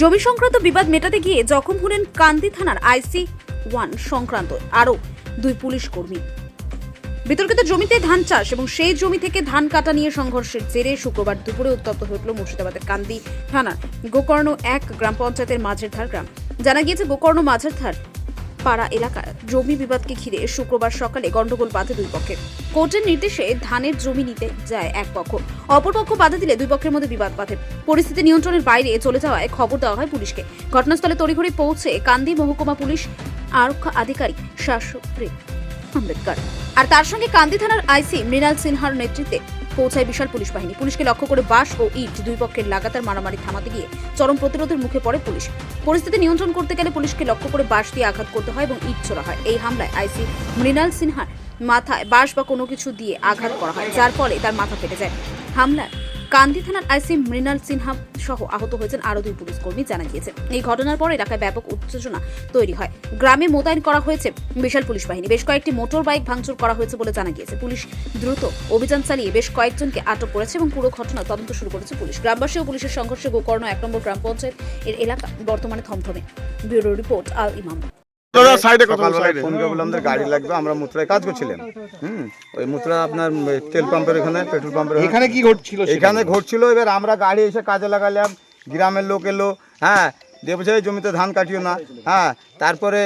জমি সংক্রান্ত বিবাদ মেটাতে গিয়ে জখম হলেন কান্দি থানার আইসি ওয়ান সংক্রান্ত আরও দুই পুলিশ কর্মী। বিতর্কিত জমিতে ধান চাষ এবং সেই জমি থেকে ধান কাটা নিয়ে সংঘর্ষের জেরে শুক্রবার দুপুরে উত্তপ্ত হয়ে উঠল মুর্শিদাবাদের কান্দি থানার গোকর্ণ এক গ্রাম পঞ্চায়েতের মাঝের ধার গ্রাম। জানা গিয়েছে, গোকর্ণ মাঝের ধার পাড়া এলাকার জমি বিবাদকে ঘিরে শুক্রবার সকালে গন্ডগোল বাঁধে দুই পক্ষের। কোর্টের নির্দেশে ধানের জমি নিতে যায় এক পক্ষ। অপর পক্ষ বাধা দিলে দুই পক্ষের মধ্যে বিবাদ বাঁধে। পরিস্থিতি নিয়ন্ত্রণের বাইরে চলে যাওয়ায় খবর দেওয়া হয় পুলিশকে। ঘটনাস্থলে তড়িঘড়ি পৌঁছে কান্দি মহকুমা পুলিশ আরক্ষা আধিকারিক শাসক আম্বেদকর। আর তার সঙ্গে কান্দি থানার আইসি মৃণাল সিনহার নেতৃত্বে পৌঁছায় বিশাল পুলিশ বাহিনী। পুলিশকে লক্ষ্য করে বাস ও ইট দুই পক্ষের লাগাতার মারামারি থামাতে গিয়ে চরম প্রতিরোধের মুখে পড়ে পুলিশ। পরিস্থিতি নিয়ন্ত্রণ করতে গেলে পুলিশকে লক্ষ্য করে বাস দিয়ে আঘাত করতে হয় এবং ইট ছোড়া হয়। এই হামলায় আইসি মৃণাল সিনহার মাথায় বাস বা কোনো কিছু দিয়ে আঘাত করা হয়, যার ফলে তার মাথা ফেটে যায়। হামলায় কান্দি থানার আইসি মৃণাল সিনহা সহ আহত হয়েছেন আরও দুই পুলিশ কর্মী, জানা গিয়েছে। এই ঘটনার পর এলাকায় ব্যাপক উত্তেজনা তৈরি হয়। গ্রামে মোতায়েন করা হয়েছে বিশাল পুলিশ বাহিনী। বেশ কয়েকটি মোটর বাইক ভাঙচুর করা হয়েছে বলে জানা গিয়েছে। পুলিশ দ্রুত অভিযান চালিয়ে বেশ কয়েকজনকে আটক করেছে এবং পুরো ঘটনা তদন্ত শুরু করেছে পুলিশ। গ্রামবাসী ও পুলিশের সংঘর্ষে গোকর্ণ এক নম্বর গ্রাম পঞ্চায়েত এর এলাকা বর্তমানে থমথমে। ব্যুরো রিপোর্ট, আল ইমাম। ফোন করে বললাম গাড়ি লাগবে আমরা মুত্রায় কাজ করছিলাম। হুম ওই মুত্রা আপনার তেল পাম্পের এখানে পেট্রোল পাম্পের এখানে কি ঘটছিল এখানে ঘটছিল এবার আমরা গাড়ি এসে কাজে লাগালাম গ্রামের লোক এলো হ্যাঁ দিয়ে বলছে জমিতে ধান কাটিও না। হ্যাঁ তারপরে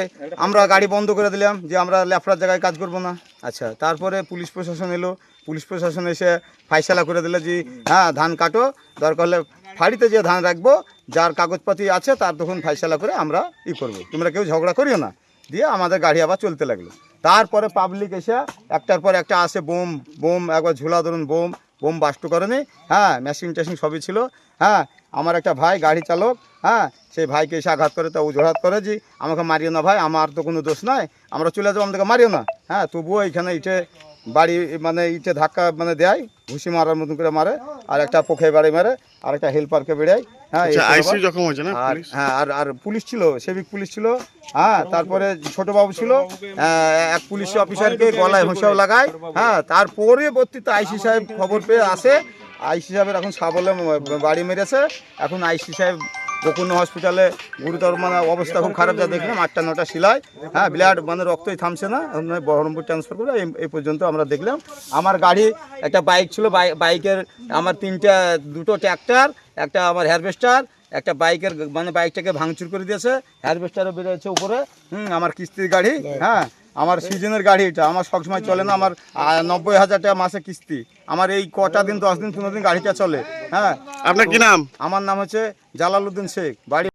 আমরা গাড়ি বন্ধ করে দিলাম যে আমরা লেফড়ার জায়গায় কাজ করব না। আচ্ছা তারপরে পুলিশ প্রশাসন এলো পুলিশ প্রশাসন এসে ফাইসালা করে দিলে যে হ্যাঁ ধান কাটো দরকার হলে ফাড়িতে যে ধান রাখব যার কাগজপাতি আছে, তার তখন ফাইসালা করে আমরা ই করব। তোমরা কেউ ঝগড়া করিও না। দিয়ে আমাদের গাড়ি আবার চলতে লাগল। তারপরে পাবলিক এসে একটার পর একটা আসে বোম বোম, একবার ঝুলা ধরুন বোম বোম বাস্ট করেনি হ্যাঁ মেশিন টেশিন সবই ছিল। হ্যাঁ আমার একটা ভাই গাড়ি চালক হ্যাঁ সেই ভাইকে এসে আঘাত করে তা অজুহাত করে যে আমাকে মারিও না ভাই আমার তো কোনো দোষ নাই আমরা চলে যাব আমাদেরকে মারিও না। হ্যাঁ তবুও এখানে ইটে বাড়ি মানে ইটে ধাক্কা মানে দেয় ঘুষি মারার মতন করে মারে আর একটা পোখে বাড়ি মারে আর একটা হেল্পারকে বেড়ায় হ্যাঁ আচ্ছা হ্যাঁ আর আর পুলিশ ছিল সেবিক পুলিশ ছিল হ্যাঁ তারপরে ছোট বাবু ছিল এক পুলিশ অফিসারকে গলায় হোঁসাও লাগায় হ্যাঁ তার পরবর্তীতে আইসি সাহেব খবর পেয়ে আসে আইসি সাহেবের এখন সাবলে বাড়ি মেরেছে। এখন আইসি সাহেব গোকুন্ন হসপিটালে গুরুতর মানে অবস্থা খুব খারাপ, যা দেখলাম আটটা নটা সিলাই হ্যাঁ ব্লাড মানে রক্তই থামছে না। বহরমপুর ট্রান্সফার করে এই- পর্যন্ত আমরা দেখলাম। আমার গাড়ি একটা বাইক ছিল বাইকের আমার তিনটা, দুটো ট্র্যাক্টর একটা আমার হেয়ারভেস্টার একটা বাইকের মানে বাইকটাকে ভাঙচুর করে দিয়েছে। হেয়ারভেস্টারও বেরোচ্ছে উপরে। হুম, আমার কিস্তির গাড়ি। হ্যাঁ আমার সিজনের গাড়ি এটা আমার সবসময় চলে না আমার নব্বই হাজার টাকা মাসে কিস্তি। আমার এই কটা দিন দশ দিন পনেরো দিন গাড়িটা চলে হ্যাঁ। আপনার কি নাম? আমার নাম হচ্ছে জালালউদ্দিন শেখ বাড়ি